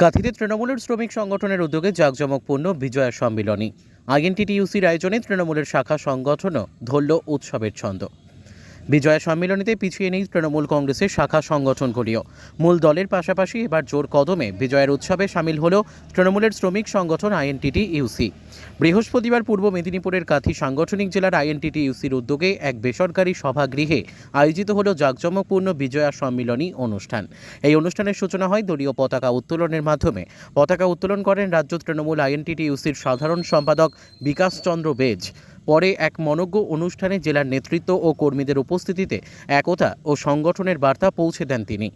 কাঁথিতে তৃণমূলের শ্রমিক সংগঠনের উদ্যোগে জাঁকজমকপূর্ণ বিজয়া সম্মিলনী। আইএনটিটিউসির আয়োজনে তৃণমূলের শাখা সংগঠনও ধরল উৎসবের ছন্দ। বিজয়া সম্মিলনীতে পিছিয়ে নেই তৃণমূল কংগ্রেসের শাখা সংগঠনগুলিও। মূল দলের পাশাপাশি এবার জোর কদমে বিজয়ের উৎসবে সামিল হল তৃণমূলের শ্রমিক সংগঠন আইএনটিটি ইউসি। বৃহস্পতিবার পূর্ব মেদিনীপুরের কাথি সাংগঠনিক জেলার আইএনটিটি ইউসির উদ্যোগে এক বেসরকারি সভাগৃহে আয়োজিত হল জাঁকজমকপূর্ণ বিজয়া সম্মিলনী অনুষ্ঠান। এই অনুষ্ঠানের সূচনা হয় দলীয় পতাকা উত্তোলনের মাধ্যমে। পতাকা উত্তোলন করেন রাজ্য তৃণমূল আইএনটিটি ইউসির সাধারণ সম্পাদক বিকাশ চন্দ্র বেজ। পরে এক মনজ্ঞ অনুষ্ঠানে জেলার নেতৃত্ব ও কর্মীদের উপস্থিতিতে একতা ও সংগঠনের বার্তা পৌঁছে দেন তিনি।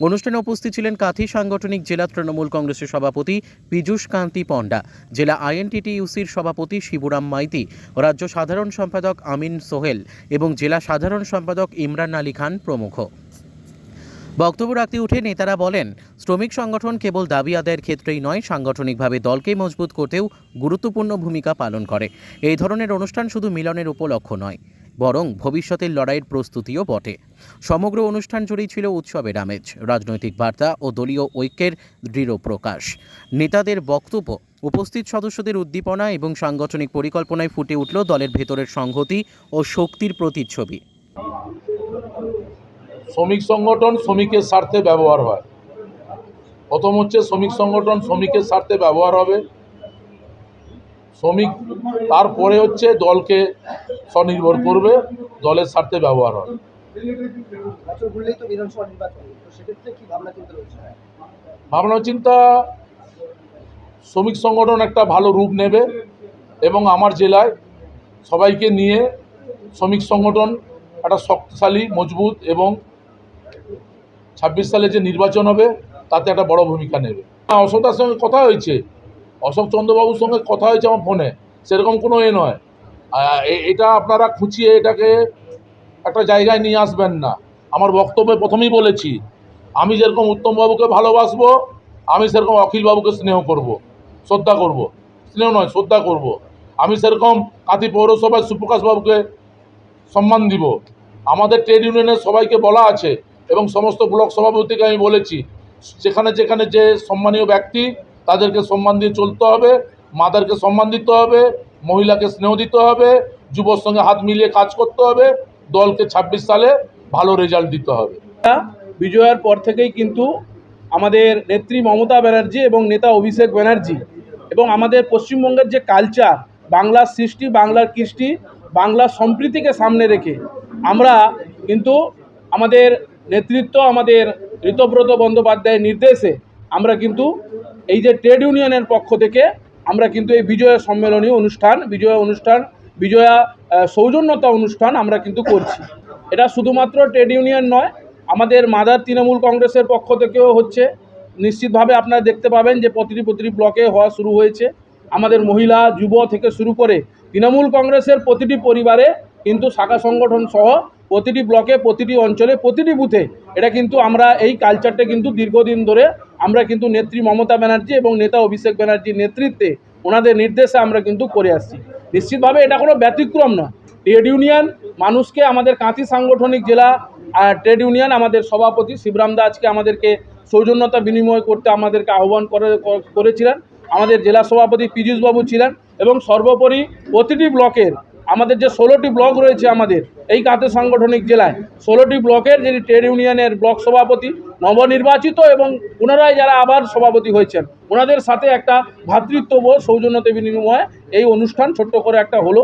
অনুষ্ঠানে উপস্থিত ছিলেন কাথি সাংগঠনিক জেলা তৃণমূল কংগ্রেসের সভাপতি পীযূষ কান্তি পণ্ডা, জেলা আইএনটিটিইউসির সভাপতি শিবুরাম মাইতি, রাজ্য সাধারণ সম্পাদক আমিন সোহেল এবং জেলা সাধারণ সম্পাদক ইমরান আলী খান প্রমুখ। বক্তব্য রাখতে উঠে নেতারা বলেন শ্রমিক সংগঠন কেবল দাবি আদায়ের ক্ষেত্রেই নয়, সাংগঠনিকভাবে দলকে মজবুত করতেও গুরুত্বপূর্ণ ভূমিকা পালন করে। এই ধরনের অনুষ্ঠান শুধু মিলনের উপলক্ষ নয়, বরং ভবিষ্যতের লড়াইয়ের প্রস্তুতিও বটে। সমগ্র অনুষ্ঠান জুড়েই ছিল উৎসবের আমেজ, রাজনৈতিক বার্তা ও দলীয় ঐক্যের দৃঢ় প্রকাশ। নেতাদের বক্তব্য, উপস্থিত সদস্যদের উদ্দীপনা এবং সাংগঠনিক পরিকল্পনায় ফুটে উঠল দলের ভেতরের সংহতি ও শক্তির প্রতিচ্ছবি। শ্রমিক সংগঠন শ্রমিকের স্বার্থে ব্যবহার হয়। প্রথম হচ্ছে শ্রমিক সংগঠন, শ্রমিকের স্বার্থে ব্যবহার হবে। শ্রমিক তারপরে হচ্ছে দলকে স্বনির্ভর করবে, দলের স্বার্থে ব্যবহার হবে। ভাবনা চিন্তা, শ্রমিক সংগঠন একটা ভালো রূপ নেবে এবং আমার জেলায় সবাইকে নিয়ে শ্রমিক সংগঠন একটা শক্তিশালী, মজবুত এবং ছাব্বিশ সালে যে নির্বাচন হবে তাতে একটা বড় ভূমিকা নেবে। হ্যাঁ, অশোকদার সঙ্গে কথা হয়েছে। অশোক চন্দ্রবাবুর সঙ্গে কথা হয়েছে আমার ফোনে। সেরকম কোনো এ নয়। এটা আপনারা খুঁচিয়ে এটাকে একটা জায়গায় নিয়ে আসবেন না। আমার বক্তব্যে প্রথমেই বলেছি আমি যেরকম উত্তমবাবুকে ভালোবাসবো আমি সেরকম অখিলবাবুকে স্নেহ করব শ্রদ্ধা করব। স্নেহ নয় শ্রদ্ধা করব। আমি সেরকম কাঁথি পৌরসভায় সুপ্রকাশবাবুকে সম্মান দিব। আমাদের ট্রেড ইউনিয়নের সবাইকে বলা আছে এবং সমস্ত ব্লক সভাপতিকে আমি বলেছি যেখানে যেখানে যে সম্মানীয় ব্যক্তি, তাদেরকে সম্মান দিয়ে চলতে হবে, মাদারকে সম্মান দিতে হবে, মহিলাকে স্নেহ দিতে হবে, যুবর সঙ্গে হাত মিলিয়ে কাজ করতে হবে, দলকে ছাব্বিশ সালে ভালো রেজাল্ট দিতে হবে। বিজয়ার পর থেকেই কিন্তু আমাদের নেত্রী মমতা ব্যানার্জি এবং নেতা অভিষেক ব্যানার্জি এবং আমাদের পশ্চিমবঙ্গের যে কালচার বাংলার সৃষ্টি, বাংলার কৃষ্টি, বাংলার সম্প্রীতিকে সামনে রেখে আমরা কিন্তু আমাদের নেতৃত্ব আমাদের ঋতব্রত বন্দ্যোপাধ্যায়ের নির্দেশে আমরা কিন্তু এই যে ট্রেড ইউনিয়নের পক্ষ থেকে আমরা কিন্তু এই বিজয়া সম্মেলনী অনুষ্ঠান, বিজয়া অনুষ্ঠান, বিজয়া সৌজন্যতা অনুষ্ঠান আমরা কিন্তু করছি। এটা শুধুমাত্র ট্রেড ইউনিয়ন নয়, আমাদের মাদার তৃণমূল কংগ্রেসের পক্ষ থেকেও হচ্ছে। নিশ্চিতভাবে আপনারা দেখতে পাবেন যে প্রতিটি প্রতিটি ব্লকে হওয়া শুরু হয়েছে। আমাদের মহিলা, যুব থেকে শুরু করে তৃণমূল কংগ্রেসের প্রতিটি পরিবারে কিন্তু শাখা সংগঠন সহ প্রতিটি ব্লকে, প্রতিটি অঞ্চলে, প্রতিটি বুথে এটা কিন্তু আমরা এই কালচারটা কিন্তু দীর্ঘদিন ধরে আমরা কিন্তু নেত্রী মমতা ব্যানার্জি এবং নেতা অভিষেক ব্যানার্জির নেতৃত্বে ওনাদের নির্দেশে আমরা কিন্তু করে আসছি। নিশ্চিতভাবে এটা কোনো ব্যতিক্রম নয়। ট্রেড ইউনিয়ন মানুষকে আমাদের কাঁথি সাংগঠনিক জেলা ট্রেড ইউনিয়ন আমাদের সভাপতি শিবরাম দা আজকে আমাদেরকে সৌজন্যতা বিনিময় করতে আমাদেরকে আহ্বান করে, করেছিলেন। আমাদের জেলা সভাপতি পীযূষবাবু ছিলেন এবং সর্বোপরি প্রতিটি ব্লকের আমাদের যে ষোলোটি ব্লক রয়েছে আমাদের এই কাতে সাংগঠনিক জেলায় ষোলোটি ব্লকের যিনি ট্রেড ইউনিয়নের ব্লক সভাপতি, নবনির্বাচিত এবং পুনরায় যারা আবার সভাপতি হয়েছেন, ওনাদের সাথে একটা ভ্রাতৃত্ববোধ সৌজন্যতা বিনিময়ে, এই অনুষ্ঠান ছোট্ট করে একটা হলো।